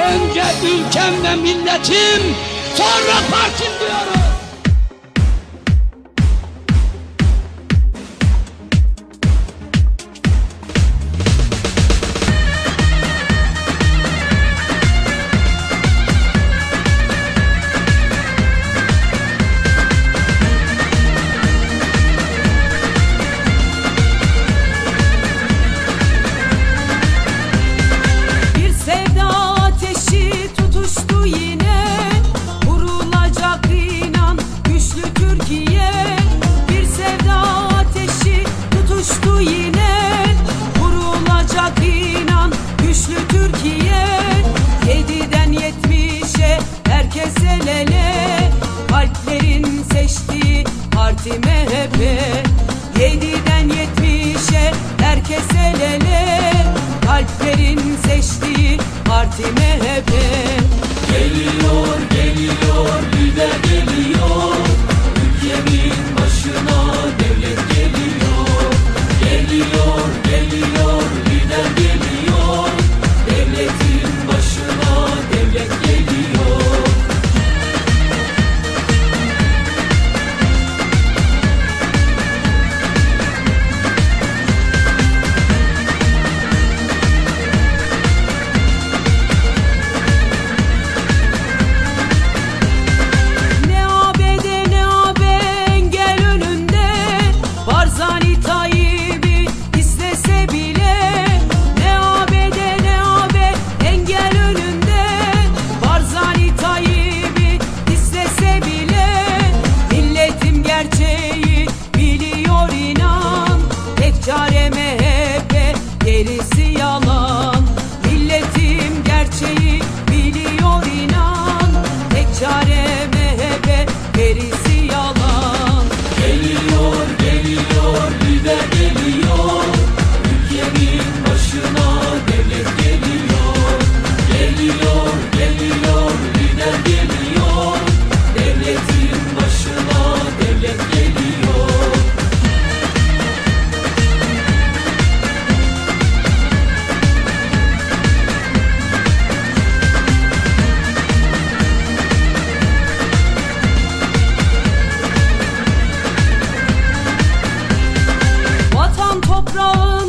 Önce ülkem ve milletim, sonra partim diyorum. ikiye Bir sevda ateşi tutuştu yine. Vurulacak inan güçlü Türkiye. Yediden yetmişe herkes el ele. Kalplerin seçtiği parti MHP Yediden yetmişe herkes el ele. Kalplerin seçtiği parti MHP Geliyor geliyor. Roll.